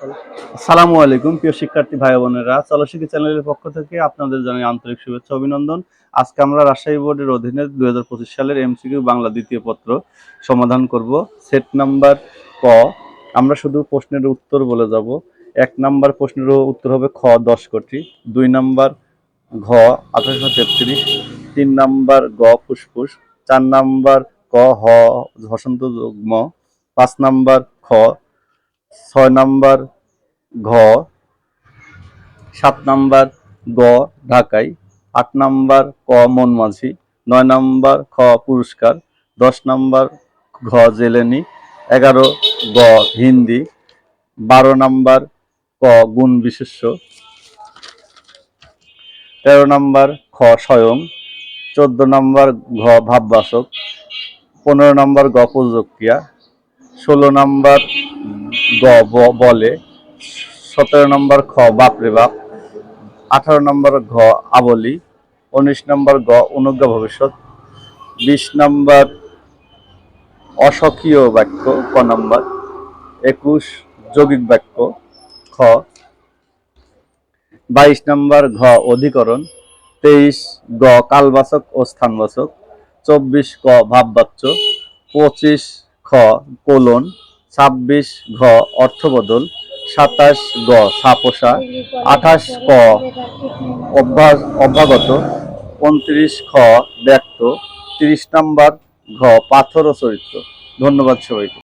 আসসালামু আলাইকুম, প্রিয় শিক্ষার্থী ভাই বোনেরা। চলশিক্ষা চ্যানেলের পক্ষ থেকে আপনাদের জানাই আন্তরিক শুভেচ্ছা, অভিনন্দন। আজকে আমরা রাজশাহী বোর্ডের অধীনে দুই হাজার পঁচিশ সালের এমসিকিউ বাংলা দ্বিতীয় পত্র সমাধান করব। সেট নাম্বার ক, আমরা শুধু প্রশ্নের উত্তর বলে যাব। এক নাম্বার প্রশ্নের উত্তর হবে খ, দশ কোটি। দুই নাম্বার ঘ, আঠারোশো তেত্রিশ। তিন নাম্বার গ, ফুসফুস। চার নাম্বার ক, হ হসন্ত যুগ্ম। পাঁচ নাম্বার খ ছয় নাম্বার ঘ, সাত নাম্বার গ, ঢাকাই, আট নাম্বার ক, মনমাঝি, নয় নাম্বার খ, পুরস্কার, দশ নাম্বার ঘ, জেলেনি, এগারো গ, হিন্দি, বারো নাম্বার ক, গুণ বিশেষ্য, তেরো নাম্বার খ, স্বয়ং, চোদ্দ নাম্বার ঘ, ভাববাচক, পনেরো নাম্বার গ প্রযুক্রিয়া ষোলো নম্বর গ বলে, সতেরো নম্বর খ বাপরে বাপ, আঠারো নম্বর ঘ আবলি, উনিশ নম্বর গ অনুজ্ঞা ভবিষ্যৎ, বিশ নম্বর অসক্রিয় বাক্য ক নম্বর, একুশ যৌগিক বাক্য খ, বাইশ নম্বর ঘ অধিকরণ, তেইশ গ কালবাচক ও স্থানবাচক, চব্বিশ ক ভাববাচ্য, পঁচিশ খ, কোলন, ছাব্বিশ ঘ, অর্থবদল, সাতাশ গ সাপোষা আঠাশ ক অভ্যাস অভ্যাগত, উনত্রিশ খ, ব্যক্ত, তিরিশ নাম্বার ঘ, পাথর চরিত্র। ধন্যবাদ সবাইকে।